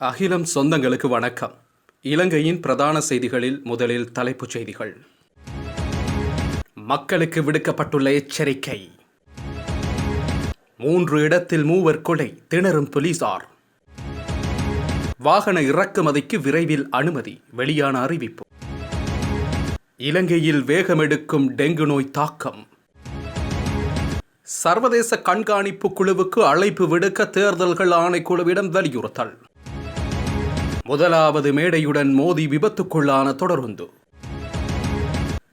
அகிலம் சொந்தங்களுக்கு வணக்கம். இலங்கையின் பிரதான செய்திகளில் முதலில் தலைப்புச் செய்திகள். மக்களுக்கு விடுக்கப்பட்டுள்ள எச்சரிக்கை. மூன்று இடத்தில் மூவர் கொலை திணறும் போலீசார். வாகன இறக்குமதிக்கு விரைவில் அனுமதி வெளியான அறிவிப்பு. இலங்கையில் வேகமெடுக்கும் டெங்கு நோய் தாக்கம். சர்வதேச கண்காணிப்பு குழுவுக்கு அழைப்பு விடுக்க தேர்தல்கள் ஆணைக்குழுவிடம் வலியுறுத்தல். முதலாவது மேடையுடன் மோதி விபத்துக்குள்ளான தொடருந்து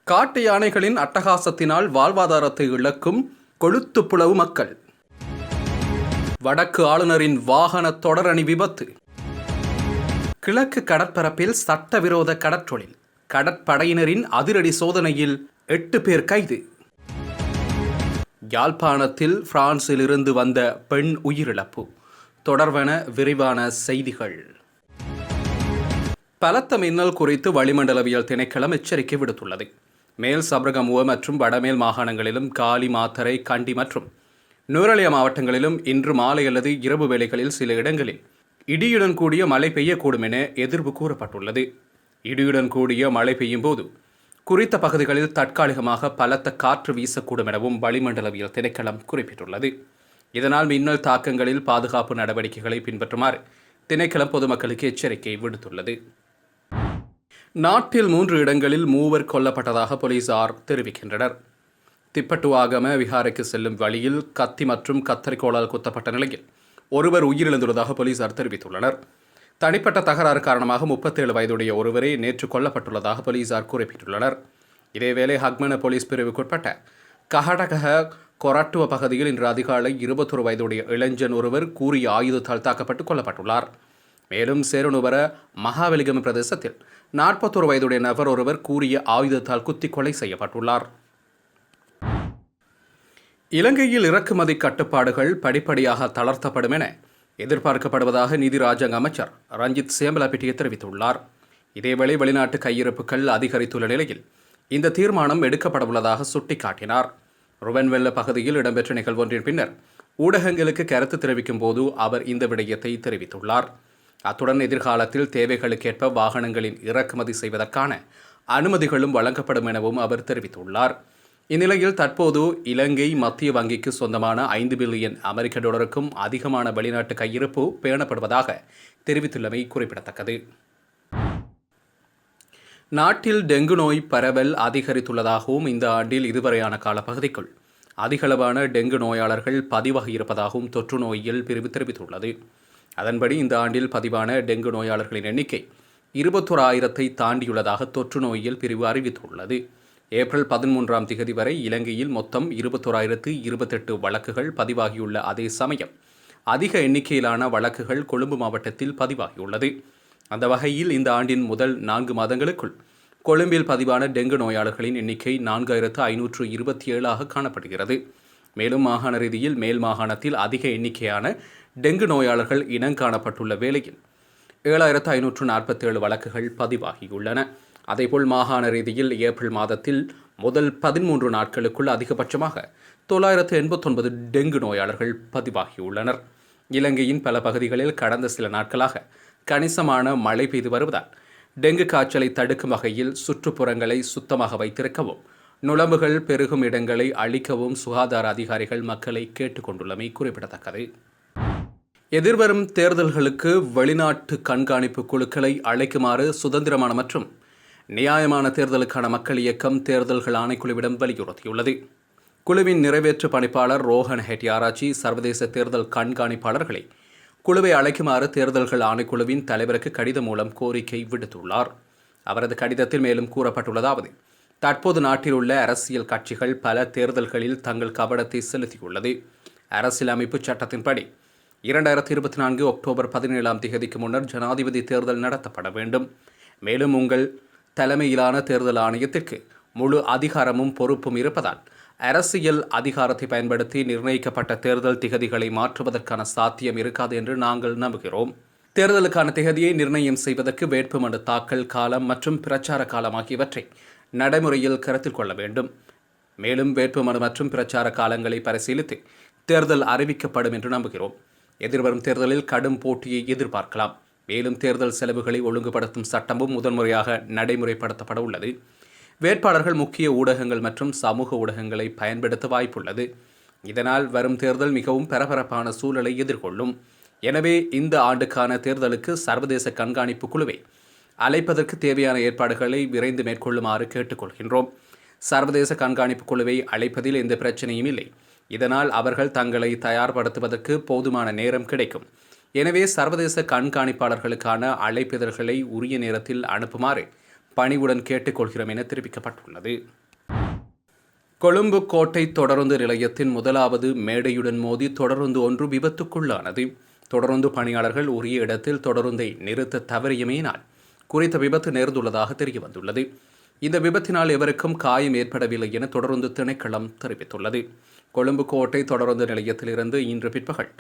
காட்டு யானைகளின் அட்டகாசத்தினால் வாழ்வாதாரத்தை இழக்கும் கொழுத்து புலவு மக்கள். வடக்கு ஆளுநரின் வாகன தொடரணி விபத்து. கிழக்கு கடற்பரப்பில் சட்டவிரோத கடற்றொழில். கடற்படையினரின் அதிரடி சோதனையில் எட்டு பேர் கைது. யாழ்ப்பாணத்தில் பிரான்சிலிருந்து வந்த பெண் உயிரிழப்பு. தொடர்வன விரிவான செய்திகள். பலத்த மின்னல் குறித்து வளிமண்டலவியல் திணைக்களம் எச்சரிக்கை விடுத்துள்ளது. மேல் சபரகமுவ மற்றும் வடமேல் மாகாணங்களிலும் காலி மாத்தரை கண்டி மற்றும் நூரலிய மாவட்டங்களிலும் இன்று மாலை அல்லது இரவு வேளைகளில் சில இடங்களில் இடியுடன் கூடிய மழை பெய்யக்கூடும் என எதிர்ப்பு கூறப்பட்டுள்ளது. இடியுடன் கூடிய மழை பெய்யும் போது குறித்த பகுதிகளில் தற்காலிகமாக பலத்த காற்று வீசக்கூடும் எனவும் வளிமண்டலவியல் திணைக்களம் குறிப்பிட்டுள்ளது. இதனால் மின்னல் தாக்கங்களில் பாதுகாப்பு நடவடிக்கைகளை பின்பற்றுமாறு திணைக்களம் பொதுமக்களுக்கு எச்சரிக்கை விடுத்துள்ளது. நாட்டில் மூன்று இடங்களில் மூவர் கொல்லப்பட்டதாக போலீசார் தெரிவிக்கின்றனர். திப்பட்டுவாகம விஹாரைக்கு செல்லும் வழியில் கத்தி மற்றும் கத்தரிக்கோளால் குத்தப்பட்ட நிலையில் ஒருவர் உயிரிழந்துள்ளதாக போலீசார் தெரிவித்துள்ளனர். தனிப்பட்ட தகராறு காரணமாக முப்பத்தேழு வயதுடைய ஒருவரே நேற்று கொல்லப்பட்டுள்ளதாக போலீசார் குறிப்பிட்டுள்ளனர். இதேவேளை ஹக்மன போலீஸ் பிரிவுக்குட்பட்ட கஹடகஹ கொராட்டுவ பகுதியில் இன்று அதிகாலை இருபத்தொரு வயதுடைய இளைஞன் ஒருவர் கூறிய ஆயுதத்தால் தாக்கப்பட்டு கொல்லப்பட்டுள்ளார். மேலும் சேருணுவர மகாவலிகம் பிரதேசத்தில் நாற்பத்தொரு வயதுடைய நபர் ஒருவர் கூறிய ஆயுதத்தால் குத்தி கொலை செய்யப்பட்டுள்ளார். இலங்கையில் இறக்குமதி கட்டுப்பாடுகள் படிப்படியாக தளர்த்தப்படும் என எதிர்பார்க்கப்படுவதாக நிதி ராஜாங்க அமைச்சர் ரஞ்சித் சேம்பலாபிட்டிய தெரிவித்துள்ளார். இதேவேளை வெளிநாட்டு கையிருப்புகள் அதிகரித்துள்ள நிலையில் இந்த தீர்மானம் எடுக்கப்படவுள்ளதாக சுட்டிக்காட்டினார். ருவன்வெல்ல பகுதியில் இடம்பெற்ற நிகழ்வொன்றின் பின்னர் ஊடகங்களுக்கு கருத்து தெரிவிக்கும் போது அவர் இந்த விடயத்தை தெரிவித்துள்ளார். அத்துடன் எதிர்காலத்தில் தேவைகளுக்கேற்ப வாகனங்களின் இறக்குமதி செய்வதற்கான அனுமதிகளும் வழங்கப்படும் எனவும் அவர் தெரிவித்துள்ளார். இந்நிலையில் தற்போது இலங்கை மத்திய வங்கிக்கு சொந்தமான ஐந்து பில்லியன் அமெரிக்க டாலருக்கும் அதிகமான வெளிநாட்டு கையிருப்பு பேணப்படுவதாக தெரிவித்துள்ளமை குறிப்பிடத்தக்கது. நாட்டில் டெங்கு நோய் பரவல் அதிகரித்துள்ளதாகவும் இந்த ஆண்டில் இதுவரையான காலப்பகுதிக்குள் அதிகளவான டெங்கு நோயாளர்கள் பதிவாகி இருப்பதாகவும் தொற்று நோயியல் பிரிவு தெரிவித்துள்ளது. அதன்படி இந்த ஆண்டில் பதிவான டெங்கு நோயாளர்களின் எண்ணிக்கை இருபத்தோராயிரத்தை தாண்டியுள்ளதாக தொற்று நோயியல் பிரிவு அறிவித்துள்ளது. ஏப்ரல் பதிமூன்றாம் திகதி வரை இலங்கையில் மொத்தம் இருபத்தோராயிரத்து இருபத்தெட்டு வழக்குகள் பதிவாகியுள்ள அதே சமயம் அதிக எண்ணிக்கையிலான வழக்குகள் கொழும்பு மாவட்டத்தில் பதிவாகியுள்ளது. அந்த வகையில் இந்த ஆண்டின் முதல் நான்கு மாதங்களுக்குள் கொழும்பில் பதிவான டெங்கு நோயாளர்களின் எண்ணிக்கை நான்காயிரத்து ஐநூற்று இருபத்தி ஏழாக காணப்படுகிறது. மேலும் மாகாண ரீதியில் மேல் மாகாணத்தில் அதிக எண்ணிக்கையான டெங்கு நோயாளர்கள் இனங்காணப்பட்டுள்ள வேளையில் ஏழாயிரத்து ஐநூற்று நாற்பத்தேழு வழக்குகள் பதிவாகியுள்ளன. அதேபோல் மாகாண ரீதியில் ஏப்ரல் மாதத்தில் முதல் பதிமூன்று நாட்களுக்குள் அதிகபட்சமாக தொள்ளாயிரத்து எண்பத்தொன்பது டெங்கு நோயாளர்கள் பதிவாகியுள்ளனர். இலங்கையின் பல பகுதிகளில் கடந்த சில நாட்களாக கணிசமான மழை பெய்து வருவதால் டெங்கு காய்ச்சலை தடுக்கும் வகையில் சுற்றுப்புறங்களை சுத்தமாக வைத்திருக்கவும் நுழம்புகள் பெருகும் இடங்களை அழிக்கவும் சுகாதார அதிகாரிகள் மக்களை கேட்டுக்கொண்டுள்ளமை குறிப்பிடத்தக்கது. எதிர்வரும் தேர்தல்களுக்கு வெளிநாட்டு கண்காணிப்பு குழுக்களை அழைக்குமாறு சுதந்திரமான மற்றும் நியாயமான தேர்தலுக்கான மக்கள் இயக்கம் தேர்தல்கள் ஆணைக்குழுவிடம் வலியுறுத்தியுள்ளது. குழுவின் நிறைவேற்று பணிப்பாளர் ரோஹன் ஹெட்டியாராச்சி சர்வதேச தேர்தல் கண்காணிப்பாளர்களை குழுவை அழைக்குமாறு தேர்தல்கள் ஆணைக்குழுவின் தலைவருக்கு கடிதம் மூலம் கோரிக்கை விடுத்துள்ளார். அவரது கடிதத்தில் மேலும் கூறப்பட்டுள்ளதாவது தற்போது நாட்டில் உள்ள அரசியல் கட்சிகள் பல தேர்தல்களில் தங்கள் கவனத்தை செலுத்தியுள்ளது. அரசியலமைப்பு சட்டத்தின்படி இரண்டாயிரத்தி இருபத்தி நான்கு அக்டோபர் பதினேழாம் தேதிக்கு முன்னர் ஜனாதிபதி தேர்தல் நடத்தப்பட வேண்டும். மேலும் உங்கள் தலைமையிலான தேர்தல் ஆணையத்திற்கு முழு அதிகாரமும் பொறுப்பும் இருப்பதால் அரசியல் அதிகாரத்தை பயன்படுத்தி நிர்ணயிக்கப்பட்ட தேர்தல் திகதிகளை மாற்றுவதற்கான சாத்தியம் இருக்காது என்று நாங்கள் நம்புகிறோம். தேர்தலுக்கான திகதியை நிர்ணயம் செய்வதற்கு வேட்புமனு தாக்கல் காலம் மற்றும் பிரச்சார காலம் ஆகியவற்றை நடைமுறையில் கருத்தில் கொள்ள வேண்டும். மேலும் வேட்புமனு மற்றும் பிரச்சார காலங்களை பரிசீலித்து தேர்தல் அறிவிக்கப்படும் என்று நம்புகிறோம். எதிர்வரும் தேர்தலில் கடும் போட்டியை எதிர்பார்க்கலாம். மேலும் தேர்தல் செலவுகளை ஒழுங்குபடுத்தும் சட்டமும் முதன்முறையாக நடைமுறைப்படுத்தப்பட உள்ளது. வேட்பாளர்கள் முக்கிய ஊடகங்கள் மற்றும் சமூக ஊடகங்களை பயன்படுத்த வாய்ப்புள்ளது. இதனால் வரும் தேர்தல் மிகவும் பரபரப்பான சூழலை எதிர்கொள்ளும். எனவே இந்த ஆண்டுக்கான தேர்தலுக்கு சர்வதேச கண்காணிப்பு குழுவை அழைப்பதற்கு தேவையான ஏற்பாடுகளை விரைந்து மேற்கொள்ளுமாறு கேட்டுக்கொள்கின்றோம். சர்வதேச கண்காணிப்பு குழுவை அழைப்பதில் எந்த பிரச்சனையும் இல்லை. இதனால் அவர்கள் தங்களை தயார்படுத்துவதற்கு போதுமான நேரம் கிடைக்கும். எனவே சர்வதேச கண்காணிப்பாளர்களுக்கான அழைப்பிதழ்களை உரிய நேரத்தில் அனுப்புமாறு பணிவுடன் கேட்டுக்கொள்கிறோம் என தெரிவிக்கப்பட்டுள்ளது. கொழும்பு கோட்டை தொடருந்து நிலையத்தின் முதலாவது மேடையுடன் மோதி தொடருந்து ஒன்று விபத்துக்குள்ளானது. தொடருந்து பணியாளர்கள் உரிய இடத்தில் தொடருந்தை நிறுத்த தவறியமையினால் குறித்த விபத்து நேர்ந்துள்ளதாக தெரிய வந்துள்ளது இந்த விபத்தினால் எவருக்கும் காயம் ஏற்படவில்லை என தொடருந்து திணைக்களம் தெரிவித்துள்ளது. கொழும்பு கோட்டை தொடருந்து நிலையத்திலிருந்து இன்று பிற்பகல்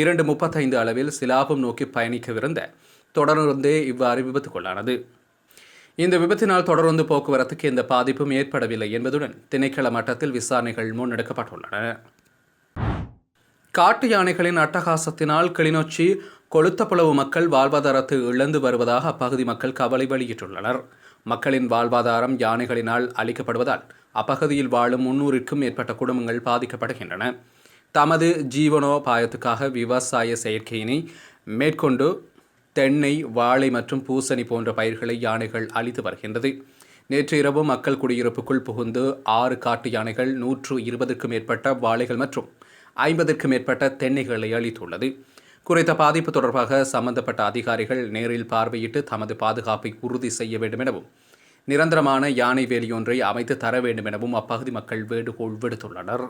இரண்டு முப்பத்தைந்து அளவில் சிலாபம் நோக்கி பயணிக்கவிருந்த தொடருந்தே இவ்வாறு விபத்துக்குள்ளானது. இந்த விபத்தினால் தொடருந்து போக்குவரத்துக்கு எந்த பாதிப்பும் ஏற்படவில்லை என்பதுடன் திணைக்கள மட்டத்தில் விசாரணைகள் முன்னெடுக்கப்பட்டுள்ளன. காட்டு யானைகளின் அட்டகாசத்தினால் கிளிநொச்சி கொளுத்தப்புளவு மக்கள் வாழ்வாதாரத்தை இழந்து வருவதாக அப்பகுதி மக்கள் கவலை வெளியிட்டுள்ளனர். மக்களின் வாழ்வாதாரம் யானைகளினால் அளிக்கப்படுவதால் அப்பகுதியில் வாழும் முன்னூறுக்கும் மேற்பட்ட குடும்பங்கள் பாதிக்கப்படுகின்றன. தமது ஜீவனோபாயத்துக்காக விவசாய செயற்கையினை மேற்கொண்டு தென்னை வாழை மற்றும் பூசணி போன்ற பயிர்களை யானைகள் அழித்து வருகின்றது. நேற்று இரவு மக்கள் குடியிருப்புக்குள் புகுந்து ஆறு காட்டு யானைகள் நூற்று இருபதுக்கும் மேற்பட்ட வாழைகள் மற்றும் ஐம்பதுக்கும் மேற்பட்ட தென்னைகளை அளித்துள்ளது குறித்த பாதிப்பு தொடர்பாக சம்பந்தப்பட்ட அதிகாரிகள் நேரில் பார்வையிட்டு தமது பாதுகாப்பை உறுதி செய்ய வேண்டும் எனவும் நிரந்தரமான யானை வேலியொன்றை அமைத்து தர வேண்டும் எனவும் அப்பகுதி மக்கள் வேண்டுகோள் விடுத்துள்ளனர்.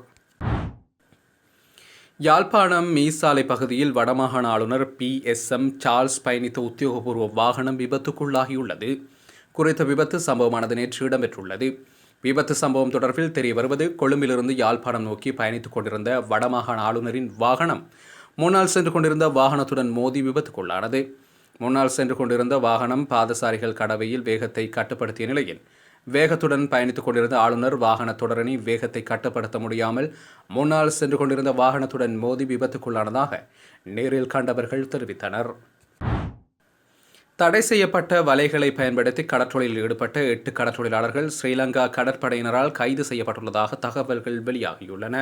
யாழ்ப்பாணம் மீசாலை பகுதியில் வடமாகாண ஆளுநர் பி. எஸ். எம். சார்ல்ஸ் பயணித்த உத்தியோகபூர்வ வாகனம் விபத்துக்குள்ளாகியுள்ளது. குறித்த விபத்து சம்பவமானது நேற்று இடம்பெற்றுள்ளது. விபத்து சம்பவம் தொடர்பில் தெரிய வருவது கொழும்பிலிருந்து யாழ்ப்பாணம் நோக்கி பயணித்துக் கொண்டிருந்த வடமாகாண ஆளுநரின் வாகனம் முன்னால் சென்று கொண்டிருந்த வாகனத்துடன் மோதி விபத்துக்குள்ளானது. முன்னால் சென்று கொண்டிருந்த வாகனம் பாதசாரிகள் கடவையில் வேகத்தை கட்டுப்படுத்திய நிலையில் வேகத்துடன் பயணித்துக் கொண்டிருந்த ஆளுநர் வாகன தொடரணி வேகத்தை கட்டுப்படுத்த முடியாமல் முன்னால் சென்று கொண்டிருந்த வாகனத்துடன் மோதி விபத்துக்குள்ளானதாக நேரில் கண்டவர்கள் தெரிவித்தனர். தடை செய்யப்பட்ட வலைகளை பயன்படுத்தி கடற்றொழிலில் ஈடுபட்ட எட்டு கடற்றொழிலாளர்கள் ஸ்ரீலங்கா கடற்படையினரால் கைது செய்யப்பட்டுள்ளதாக தகவல்கள் வெளியாகியுள்ளன.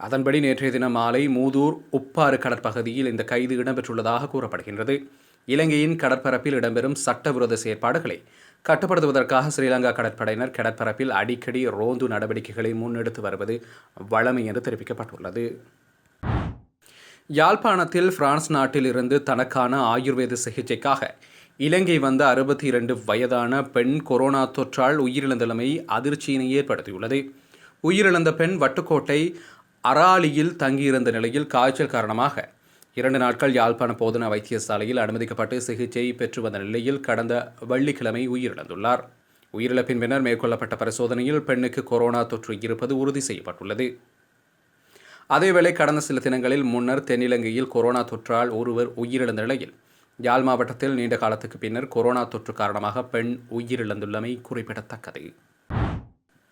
அதன்படி நேற்றைய தினம் மாலை மூதூர் உப்பாறு கடற்பகுதியில் இந்த கைது இடம்பெற்றுள்ளதாக கூறப்படுகின்றது. இலங்கையின் கடற்பரப்பில் இடம்பெறும் சட்டவிரோத செயற்பாடுகளை கட்டுப்படுத்துவதற்காக ஸ்ரீலங்கா கடற்படையினர் கடற்பரப்பில் அடிக்கடி ரோந்து நடவடிக்கைகளை முன்னெடுத்து வருவது வழமை என்று தெரிவிக்கப்பட்டுள்ளது. யாழ்ப்பாணத்தில் பிரான்ஸ் நாட்டிலிருந்து தனக்கான ஆயுர்வேத சிகிச்சைக்காக இலங்கை வந்த அறுபத்தி இரண்டு வயதான பெண் கொரோனா தொற்றால் உயிரிழந்தலமை அதிர்ச்சியினை ஏற்படுத்தியுள்ளது. உயிரிழந்த பெண் வட்டுக்கோட்டை அராலியில் தங்கியிருந்த நிலையில் காய்ச்சல் காரணமாக இரண்டு நாட்கள் யாழ்ப்பாண போதனா வைத்தியசாலையில் அனுமதிக்கப்பட்டு சிகிச்சை பெற்று வந்த நிலையில் கடந்த வெள்ளிக்கிழமை உயிரிழந்துள்ளார். உயிரிழப்பின் பின்னர் மேற்கொள்ளப்பட்ட பரிசோதனையில் பெண்ணுக்கு கொரோனா தொற்று இருப்பது உறுதி செய்யப்பட்டுள்ளது. அதேவேளை கடந்த சில தினங்களில் முன்னர் தென்னிலங்கையில் கொரோனா தொற்றால் ஒருவர் உயிரிழந்த நிலையில் யாழ் மாவட்டத்தில் நீண்ட காலத்துக்கு பின்னர் கொரோனா தொற்று காரணமாக பெண் உயிரிழந்துள்ளமை குறிப்பிடத்தக்கது.